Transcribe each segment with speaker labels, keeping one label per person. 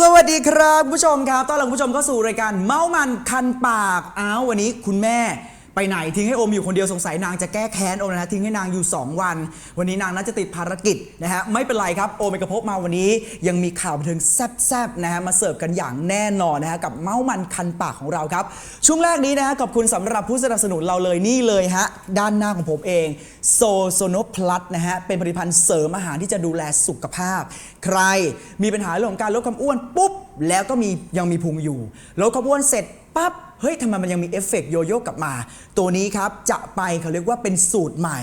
Speaker 1: สวัสดีครับผู้ชมครับต้อนรับผู้ชมเข้าสู่รายการเมามันคันปากอ้าววันนี้คุณแม่ ไปไหนทิ้งให้โอมอยู่คนเดียวสงสัยนางจะแก้แค้นโอมนะฮะทิ้งให้นางอยู่ 2 วัน วันนี้นางน่าจะติดภารกิจนะฮะไม่เป็นไรครับโอมเอกภพมาวันนี้ ยังมีข่าวบันเทิงแซ่บๆนะฮะมาเสิร์ฟกันอย่างแน่นอนนะฮะกับเมามันคันปากของเราครับ ช่วงแรกนี้นะฮะขอบคุณสำหรับผู้สนับสนุนเราเลยนี่เลยฮะด้านหน้าของผมเองโซโซโนพลัสนะฮะเป็นผลิตภัณฑ์เสริมอาหารที่จะดูแลสุขภาพ ใครมีปัญหาเรื่องของการลดความอ้วนปุ๊บแล้วก็มียังมีพุงอยู่ลดความอ้วนเสร็จ ปั๊บเฮ้ยทำไมมันยังมีเอฟเฟกต์โยโย่กลับมา ตัวนี้ครับจะไปเขาเรียกว่าเป็นสูตรใหม่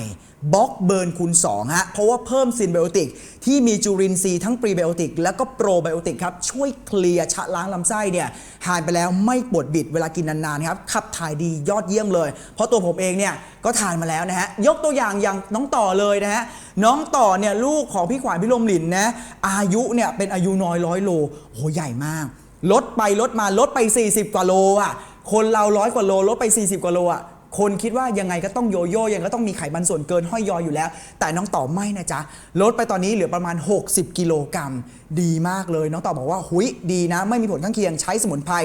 Speaker 1: บล็อกเบิร์นคูณ2ฮะเพราะว่าเพิ่มซินไบโอติก ที่มีจุลินทรีย์ทั้งปรีไบโอติก แล้วก็โปรไบโอติกครับ ช่วยเคลียร์ชะล้างลำไส้เนี่ยหายไปแล้วไม่ปวดบิดเวลากินนานๆครับ ขับถ่ายดียอดเยี่ยมเลย เพราะตัวผมเองเนี่ยก็ทานมาแล้วนะฮะ ยกตัวอย่างอย่างน้องต่อเลยนะฮะ น้องต่อเนี่ยลูกของพี่ขวานพี่ลมหลินนะอายุเนี่ยเป็นอายุน้อยร้อยโลโหใหญ่มาก ลดไปลดมาลดไป 40 กว่าโลอะคนเราร้อยกว่าโลลดไป 40 กว่าโลอะคนคิดว่ายังไงก็ต้องโยโย่ยังก็ต้องมีไขมันส่วนเกินห้อยยออยู่แล้ว แต่น้องต่อไม่นะจ๊ะลดไปตอนนี้เหลือประมาณ 60 กิโลกรัมดีมากเลย น้องต่อบอกว่าหุยดีนะ ไม่มีผลข้างเคียงใช้สมุนไพร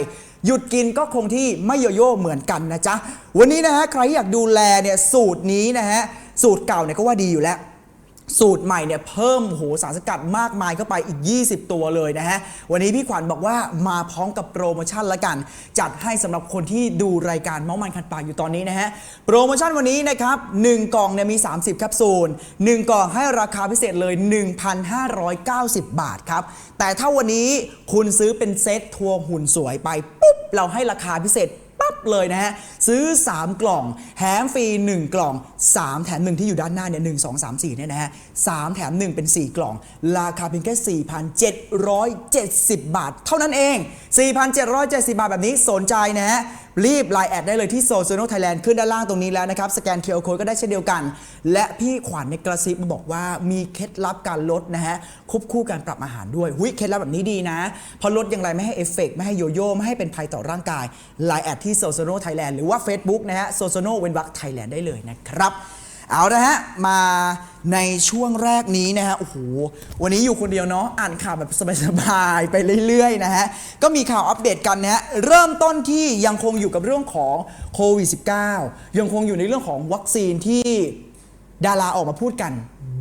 Speaker 1: หยุดกินก็คงที่ไม่โยโย่เหมือนกันนะจ๊ะวันนี้นะฮะใครอยากดูแลเนี่ยสูตรนี้นะฮะสูตรเก่าเนี่ยก็ว่าดีอยู่แล้ว สูตรใหม่เนี่ยเพิ่มโหสารสกัดมากมายเข้าไปอีก 20 ตัวเลยนะฮะ วันนี้พี่ขวัญบอกว่ามาพร้อมกับโปรโมชั่นละกัน จัดให้สำหรับคนที่ดูรายการเมาส์มันคันปากอยู่ตอนนี้นะฮะ โปรโมชั่นวันนี้นะครับ 1 กล่องเนี่ยมี 30 แคปซูล 1 กล่องให้ราคาพิเศษเลย 1,590 บาทครับ แต่ถ้าวันนี้คุณซื้อเป็นเซตทัวร์หุ่นสวยไปปุ๊บเราให้ราคาพิเศษ ปั๊บเลยนะฮะ ซื้อ 3 กล่องแถมฟรี 1 กล่อง 3 แถม 1 ที่อยู่ด้านหน้าเนี่ย1 2 3 4เนี่ยนะฮะ3แถม 1 เป็น 4 กล่อง ราคาเพียงแค่ 4,770 บาท เท่านั้นเอง 4,770 บาทแบบนี้สนใจนะฮะรีบไลน์แอดได้เลยที่โซเชียลไทยแลนด์ขึ้นด้านล่างตรงนี้แล้วนะครับ สแกนเคอร์โคก็ได้เช่นเดียวกัน และพี่ขวัญในกระซิบมาบอกว่ามีเคล็ดลับการลดนะฮะควบคู่การปรับอาหารด้วยหุยเคล็ดลับแบบนี้ดีนะ พอลดอย่างไรไม่ให้เอฟเฟกต์ไม่ให้โยโย่ไม่ให้เป็นภัยต่อร่างกายไลน์แอดที่โซโซโนไทยแลนด์หรือว่า Facebook นะฮะโซโซโนเวนวักไทยแลนด์ได้เลยนะครับเอาละฮะ มาในช่วงแรกนี้นะฮะโอ้โหวันนี้อยู่คนเดียวเนาะอ่านข่าวแบบสบายๆไปเรื่อยๆนะฮะ ก็มีข่าวอัปเดตกันนะฮะ เริ่มต้นที่ยังคงอยู่กับเรื่องของโควิด -19 ยังคงอยู่ในเรื่องของวัคซีนที่ดาราออกมาพูดกัน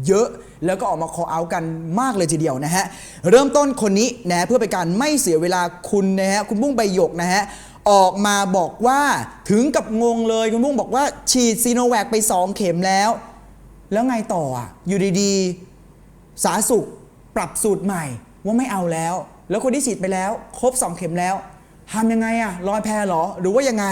Speaker 1: เยอะแล้วก็ออกมา call out กันมากเลยทีเดียวนะฮะ เริ่มต้นคนนี้นะเพื่อเป็นการไม่เสียเวลาคุณนะฮะ คุณบุ้งใบหยกนะฮะ ออกมาบอกว่าถึงกับงงเลยคุณบุ้งบอกว่าฉีดซีโนแวคไป 2 เข็มแล้ว แล้วไงต่ออะอยู่ดีๆ สาสุขปรับสูตรใหม่ว่าไม่เอาแล้ว แล้วคนที่ฉีดไปแล้ว ครบ 2 เข็มแล้ว ทำยังไงอะลอยแพหรอ หรือว่ายังไง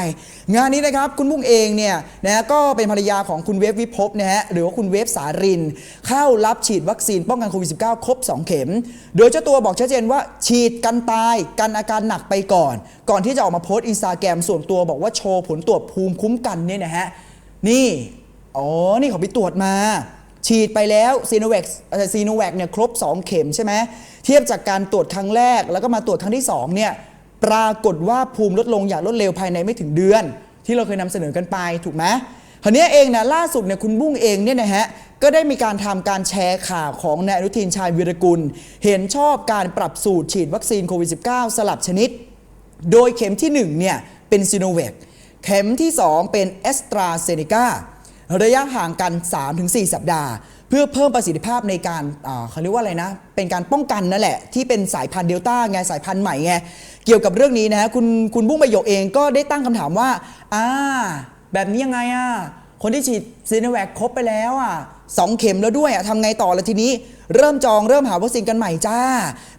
Speaker 1: งานนี้นะครับคุณบุ้งเองเนี่ยนะก็เป็นภรรยาของคุณเวฟวิภพนะฮะหรือว่าคุณเวฟสาริน เข้ารับฉีดวัคซีนป้องกันโควิด -19 ครบ 2 เข็ม โดยเจ้าตัวบอกชัดเจนว่า ฉีดกันตายกันอาการหนักไปก่อน ก่อนที่จะออกมาโพสต์อินสตาแกรมส่วนตัวบอกว่าโชว์ผลตรวจภูมิคุ้มกันเนี่ยนะฮะนี่อ๋อนี่เขาไปตรวจมาฉีดไปแล้วซีโนแวคซีโนแวคเนี่ยครบ 2 เข็มใช่ไหมเทียบจากการตรวจครั้งแรกแล้วก็มาตรวจครั้งที่2เนี่ย ปรากฏว่าภูมิลดลงอย่างรวดเร็วภายในไม่ถึงเดือน ที่เราเคยนำเสนอกันไปถูกไหมคราวนี้เองนะล่าสุดเนี่ยคุณบุ้งเองเนี่ยนะฮะก็ได้มีการทำการแชร์ข่าวของนายอนุทินชาญวีรกุล เห็นชอบการปรับสูตรฉีดวัคซีนโควิด -19 สลับชนิด โดยเข็มที่1เนี่ยเป็นซีโนแวคเข็มที่ 2 เป็นแอสตราเซเนการะยะห่างกัน 3-4 สัปดาห์ เพื่อเพิ่มประสิทธิภาพในการเขาเรียกว่าอะไรนะ เป็นการป้องกันนั่นแหละ ที่เป็นสายพันธุ์เดลต้าไงสายพันธุ์ใหม่ไงเกี่ยวกับเรื่องนี้นะคุณคุณบุ้งประโยคเองก็ได้ตั้งคำถามว่าอ่าแบบนี้ยังไงอะคนที่ฉีดซีโนแวคครบไปแล้วอะสองเข็มแล้วด้วยอะทำไงต่อละทีนี้ เริ่มจองเริ่มหาวัคซีนกันใหม่จ้า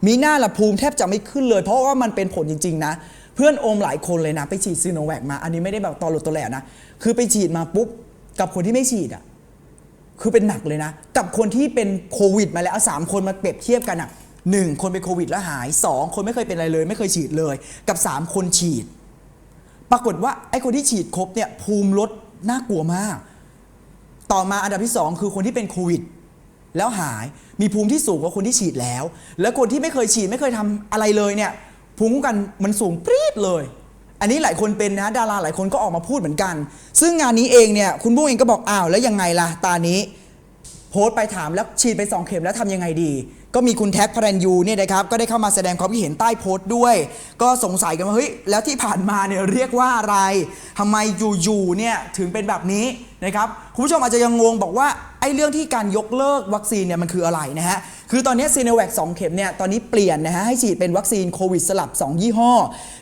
Speaker 1: มีหน้าละภูมิแทบจะไม่ขึ้นเลย เพราะว่ามันเป็นผลจริง ๆ นะ เพื่อนโอมหลายคนเลยนะ ไปฉีดซีโนแวคมา อันนี้ไม่ได้แบบตอหลุดตอแหลนะ คือไปฉีดมาปุ๊บกับคนที่ไม่ฉีดอะ คือเป็นหนักเลยนะ กับคนที่เป็นโควิดมาแล้วสามคนมาเปรียบเทียบกันอะหนึ่งคนเป็นโควิดแล้วหายสองคนไม่เคยเป็นอะไรเลย ไม่เคยฉีดเลย กับสามคนฉีด ปรากฏว่าไอ้คนที่ฉีดครบเนี่ยภูมิลดน่ากลัวมาก ต่อมาอันดับที่2คือคนที่เป็นโควิดแล้วหายมีภูมิที่สูงกว่าคนที่ฉีดแล้ว แล้วคนที่ไม่เคยฉีดไม่เคยทำอะไรเลยเนี่ยภูมิคุ้มกันมันสูงปรี๊ดเลย อันนี้หลายคนเป็นนะดาราหลายคนก็ออกมาพูดเหมือนกัน ซึ่งงานนี้เองเนี่ยคุณบุ้งเองก็บอกอ้าวแล้วยังไงล่ะตานี้ โพสต์ไปถามแล้วฉีดไป 2 เข็มแล้วทำยังไงดี ก็มีคุณแท็กพระรันยูเนี่ยนะครับก็ได้เข้ามาแสดงความคิดเห็นใต้โพสต์ด้วย ก็สงสัยกันว่าเฮ้ยแล้วที่ผ่านมาเนี่ยเรียกว่าอะไรทำไมอยู่ๆเนี่ยถึงเป็นแบบนี้ นะครับคุณผู้ชมอาจจะยังงงบอกว่าไอ้เรื่องที่การยกเลิกวัคซีนเนี่ยมันคืออะไรนะฮะคือตอนนี้ซีโนแวค2เข็มเนี่ยตอนนี้เปลี่ยนนะฮะให้ฉีดเป็นวัคซีนโควิดสลับ 2 ยี่ห้อ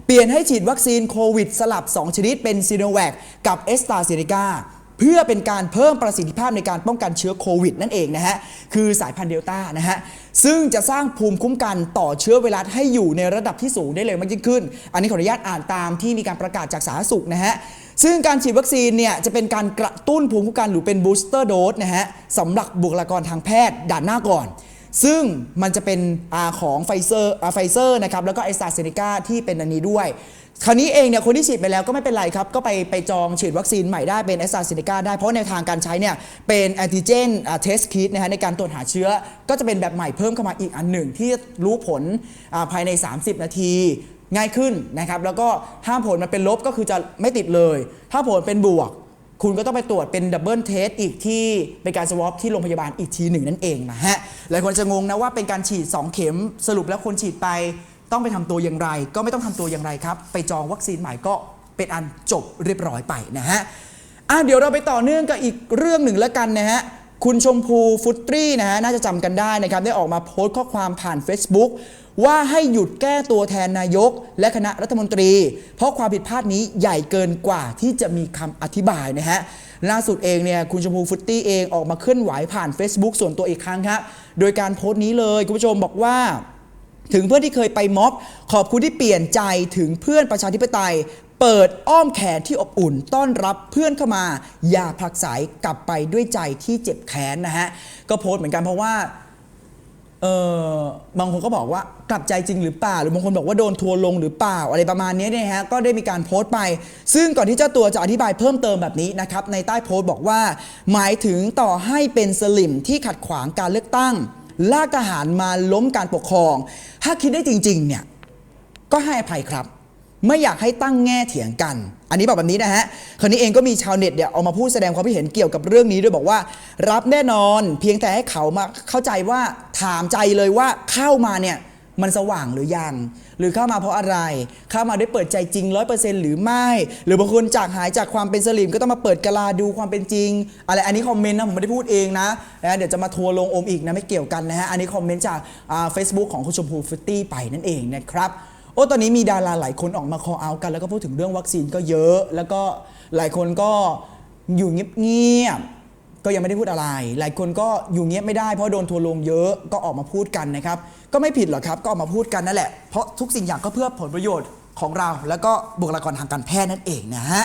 Speaker 1: เปลี่ยนให้ฉีดวัคซีนโควิดสลับ 2 ชนิดเป็นซีโนแวคกับเอสตาเซเนกา เพื่อเป็นการเพิ่มประสิทธิภาพในการป้องกันเชื้อโควิดนั่นเองนะฮะคือสายพันธุ์เดลต้านะฮะซึ่งจะสร้างภูมิคุ้มกันต่อเชื้อไวรัสให้อยู่ในระดับที่สูงได้เลยมากยิ่งขึ้น อันนี้ขออนุญาตอ่านตามที่มีการประกาศจากสาธารณสุขนะฮะซึ่งการฉีดวัคซีนเนี่ยจะเป็นการกระตุ้นภูมิคุ้มกันหรือเป็นบูสเตอร์โดสนะฮะสำหรับบุคลากรทางแพทย์ด่านหน้าก่อน ซึ่งมันจะเป็นอของไฟเซอร์ไฟเซอร์นะครับแล้วก็ไอซาเซเนกาที่เป็นอันนี้ด้วย คราวนี้เองเนี่ยคนที่ฉีดไปแล้วก็ไม่เป็นไรครับ ก็ไปไปจองฉีดวัคซีนใหม่ได้เป็นแอสตราเซเนกาได้เพราะในวทางการใช้เนี่ยเป็นแอนติเจนเทสคิดนะฮะในการตรวจหาเชื้อ ก็จะเป็นแบบใหม่เพิ่มเข้ามาอีกอันหนึ่ง ที่รู้ผลภายใน 30 นาทีง่ายขึ้นนะครับแล้วก็ห้ามผลมันเป็นลบก็คือจะไม่ติดเลย ถ้าผลเป็นบวก คุณก็ต้องไปตรวจเป็นดับเบิลเทสอีกที่เป็นการสวอปที่โรงพยาบาลอีกทีหนึ่งนั่นเองนะฮะหลายคนจะงงนะว่าเป็นการฉีด 2 เข็มสรุปแล้วคนฉีดไป ต้องไปทำตัวอย่างไร ก็ไม่ต้องทำตัวอย่างไรครับ ไปจองวัคซีนใหม่ก็เป็นอันจบเรียบร้อยไปนะฮะอะเดี๋ยวเราไปต่อเนื่องกับอีกเรื่องหนึ่งแล้วกันนะฮะคุณชมพูฟุตรี่นะฮะน่าจะจำกันได้นะครับ ได้ออกมาโพสต์ข้อความผ่าน Facebook ว่าให้หยุดแก้ตัวแทนนายก และคณะรัฐมนตรี เพราะความผิดพลาดนี้ใหญ่เกินกว่าที่จะมีคำอธิบายนะฮะล่าสุดเองเนี่ยคุณชมพูฟุตตี้เองออกมาเคลื่อนไหวผ่าน Facebook ส่วนตัวอีกครั้งครับโดยการโพสต์นี้เลยคุณผู้ชมบอกว่า ถึงเพื่อนที่เคยไปม็อบ ขอบคุณที่เปลี่ยนใจถึงเพื่อนประชาธิปไตย เปิดอ้อมแขนที่อบอุ่น ต้อนรับเพื่อนเข้ามา อย่าผลักไสกลับไปด้วยใจที่เจ็บแค้นนะฮะ ก็โพสต์เหมือนกันเพราะว่าเออบางคนก็บอกว่ากลับใจจริงหรือเปล่า หรือบางคนบอกว่าโดนทัวร์ลงหรือเปล่าอะไรประมาณนี้เนี่ยฮะก็ได้มีการโพสต์ไป ซึ่งก่อนที่เจ้าตัวจะอธิบายเพิ่มเติมแบบนี้นะครับในใต้โพสต์บอกว่า หมายถึงต่อให้เป็นสลิมที่ขัดขวางการเลือกตั้ง ลากทหารมาล้มการปกครอง ถ้าคิดได้จริงๆเนี่ยก็ให้อภัยครับ ไม่อยากให้ตั้งแง่เถียงกัน อันนี้บอกแบบนี้นะฮะคนนี้เองก็มีชาวเน็ตเนี่ยออกมาพูดแสดงความคิดเห็นเกี่ยวกับเรื่องนี้ด้วยบอกว่า รับแน่นอนเพียงแต่ให้เขามาเข้าใจว่าถามใจเลยว่าเข้ามาเนี่ย มันสว่างหรือยัง หรือเข้ามาเพราะอะไร เข้ามาด้วยเปิดใจจริงร้อยเปอร์เซ็นต์หรือไม่ หรือบางคนจากหายจากความเป็นสลิมก็ต้องมาเปิดกะลาดูความเป็นจริง อะไรอันนี้คอมเมนต์นะผมไม่ได้พูดเองนะนะเดี๋ยวจะมาทัวร์ลงโอมอีกนะไม่เกี่ยวกันนะฮะอันนี้คอมเมนต์จากเฟซบุ๊กของคุณชมพูฟรุตตี้ไปนั่นเองนะครับโอ้ตอนนี้มีดาราหลายคนออกมาคอเอากัน แล้วก็พูดถึงเรื่องวัคซีนก็เยอะ แล้วก็หลายคนก็อยู่เงียบๆ ก็ยังไม่ได้พูดอะไร หลายคนก็อยู่เงียบไม่ได้เพราะโดนทัวร์ลงเยอะก็ออกมาพูดกันนะครับ ก็ไม่ผิดหรอกครับ ก็ออกมาพูดกันนั่นแหละเพราะทุกสิ่งอย่างก็เพื่อผลประโยชน์ของเรา แล้วก็บุคลากรทางการแพทย์นั่นเองนะฮะ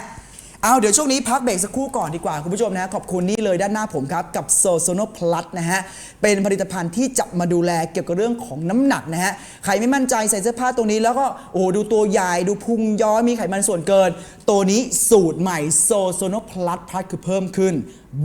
Speaker 1: เอาเดี๋ยวช่วงนี้พักเบรกสักครู่ก่อนดีกว่า คุณผู้ชมนะขอบคุณนี่เลยด้านหน้าผมครับ กับโซโซโนพลัสนะฮะ เป็นผลิตภัณฑ์ที่จะมาดูแลเกี่ยวกับเรื่องของน้ำหนักนะฮะ ใครไม่มั่นใจใส่เสื้อผ้าตัวนี้แล้วก็โอ้ดูตัวใหญ่ดูพุงย้อยมีไขมันส่วนเกิน ตัวนี้สูตรใหม่โซโซโนพลัสพลัสคือเพิ่มขึ้น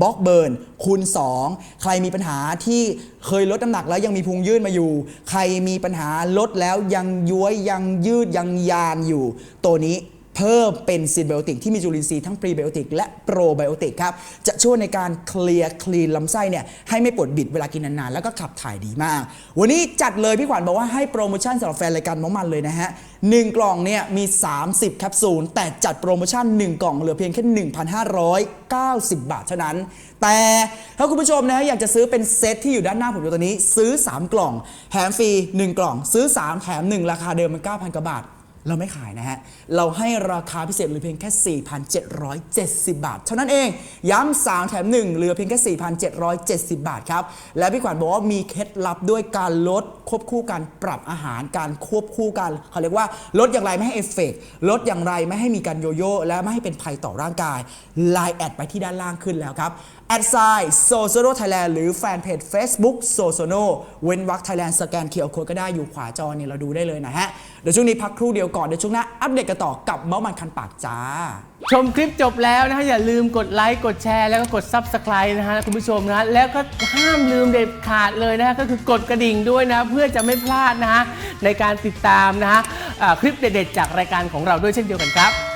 Speaker 1: บล็อกเบิร์นคูณ 2 ใครมีปัญหาที่เคยลดน้ำหนักแล้วยังมีพุงยืดมาอยู่ ใครมีปัญหาลดแล้วยังย้วยยังยืดยังยานอยู่ ตัวนี้ เพิ่มเป็นซินไบโอติกที่มีจุลินทรีย์ทั้งพรีไบโอติกและโปรไบโอติกครับ จะช่วยในการเคลียร์คลีนลำไส้เนี่ยให้ไม่ปวดบิดเวลากินนานๆ แล้วก็ขับถ่ายดีมาก วันนี้จัดเลยพี่ขวัญบอกว่าให้โปรโมชั่นสำหรับแฟนรายการมอมันเลยนะฮะ1กล่องเนี่ยมี 30แคปซูลแต่จัดโปรโมชั่น 1 กล่องเหลือเพียงแค่ 1,590 บาทเท่านั้น แต่ถ้าคุณผู้ชมนะฮะอยากจะซื้อเป็นเซตที่อยู่ด้านหน้าผมอยู่ตอนนี้ ซื้อ 3 กล่องแถมฟรี1 กล่อง ซื้อ 3 แถม 1 ราคาเดิมมัน9,000กว่าบาท เราไม่ขายนะฮะ เราให้ราคาพิเศษเหลือเพียงแค่ 4,770 บาท เท่านั้นเอง ย้ำ3แถม 1 เหลือเพียงแค่ 4,770 บาทครับ และพี่ขวัญบอกว่ามีเคล็ดลับด้วยการลด ควบคู่การปรับอาหารการควบคู่กันเขาเรียกว่าลดอย่างไรไม่ให้เอฟเฟกต์ลดอย่างไรไม่ให้มีการโยโย่และไม่ให้เป็นภัยต่อร่างกายไลน์แอดไปที่ด้านล่างขึ้นแล้วครับแอดไซน์โซโซโนไทยแลนด์หรือแฟนเพจ Facebook โซโซโนเว้นวักไทยแลนด์สแกนเคอร์โคดก็ได้อยู่ขวาจอเนี่ยเราดูได้เลยนะฮะ เดี๋ยวช่วงนี้พักครู่เดียวก่อน เดี๋ยวช่วงหน้าอัปเดตกันต่อกับเมาส์มันคันปากจ้า
Speaker 2: ชมคลิปจบแล้วนะฮะ อย่าลืมกดไลค์กดแชร์แล้วก็กด Subscribe นะฮะคุณผู้ชมนะฮะแล้วก็ห้ามลืมเด็ดขาดเลยนะฮะก็คือกดกระดิ่งด้วยนะเพื่อจะไม่พลาดนะฮะในการติดตามนะฮะคลิปเด็ดๆจากรายการของเราด้วยเช่นเดียวกันครับ